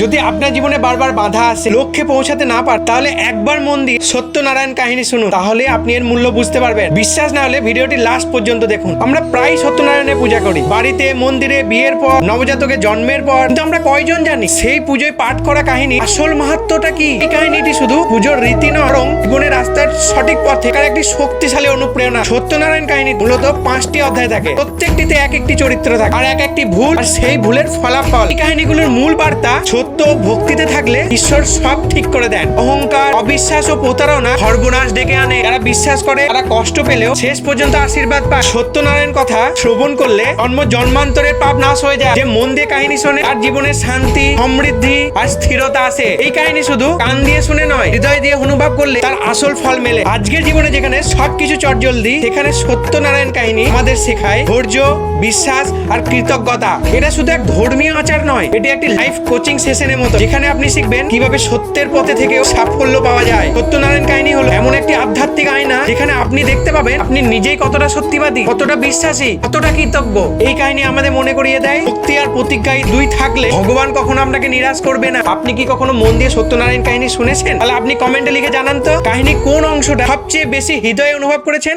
যদি আপনার জীবনে বারবার বাধা আসে, লক্ষ্যে পৌঁছাতে না পার, তাহলে একবার মন দিয়ে সত্যনারায়ণ কাহিনী শুনুন, তাহলে আপনি এর মূল্য বুঝতে পারবেন। বিশ্বাস না হলে ভিডিওটি লাস্ট পর্যন্ত দেখুন। আমরা প্রায় সত্যনারায়ণের পূজা করি। বাড়িতে, মন্দিরে, বিয়ের পর, নবজাতকের জন্মের পর, কিন্তু আমরা কয়জন জানি? সেই পুজোয় পাঠ করা কাহিনী, আসল মাহাত্মটা কি? এই কাহিনীটি শুধু পুজোর রীতি বরং জীবনের রাস্তার সঠিক পথে থাকার একটি শক্তিশালী অনুপ্রেরণা। সত্যনারায়ণ কাহিনী মূলত পাঁচটি অধ্যায় থাকে। প্রত্যেকটিতে এক একটি চরিত্র থাকে, আর এক একটি ভুল, আর সেই ভুলের ফলাফল। এই কাহিনীগুলোর মূল বার্তা সত্য ভক্তিতে থাকলে ঈশ্বর সব ঠিক করে দেন। অহংকার, অবিশ্বাস ও প্রতারণা সর্বনাশ ডেকে আনে। যারা বিশ্বাস করে, তারা কষ্ট পেলেও শেষ পর্যন্ত আশীর্বাদ পায়। সত্যনারায়ণ কথা শ্রবণ করলে জন্ম জন্মান্তরের পাপ নাশ হয়ে যায়। যে মন দিয়ে কাহিনী শোনে আর জীবনে শান্তি, সমৃদ্ধি আর স্থিরতা আসে। এই কাহিনী শুধু কান দিয়ে শুনে নয়, হৃদয় দিয়ে অনুভব করলে তার আসল ফল মেলে। আজকের জীবনে যেখানে সবকিছু চটজলদি, সেখানে সত্যনারায়ণ কাহিনী আমাদের শেখায় ধৈর্য, বিশ্বাস আর কৃতজ্ঞতা। এটা শুধু এক ধর্মীয় আচার নয়, এটি একটি লাইফ কোচিং সেশনের মতো। যেখানে আপনি শিখবেন কীভাবে সত্যের পথে থেকেও সাফল্য পাওয়া যায়। সত্যনারায়ণ কাহিনী হলো এমন একটি আধ্যাত্মিক আয়না যেখানে আপনি দেখতে পাবেন আপনি নিজেই কতটা সত্যিবাদী, কতটা বিশ্বাসী, কতটা কৃতজ্ঞ। এই কাহিনী আমাদের মনে করিয়ে দেয় মুক্তি আর প্রতিজ্ঞা এই দুই থাকলে ভগবান কখনো আপনাকে নিরাশ করবে না। আপনি কি কখনো মন দিয়ে সত্যনারায়ণ কাহিনী শুনেছেন? তাহলে আপনি কমেন্টে লিখে জানান তো কাহিনী কোন অংশটা সবচেয়ে বেশি হৃদয়ে অনুভব করেছেন?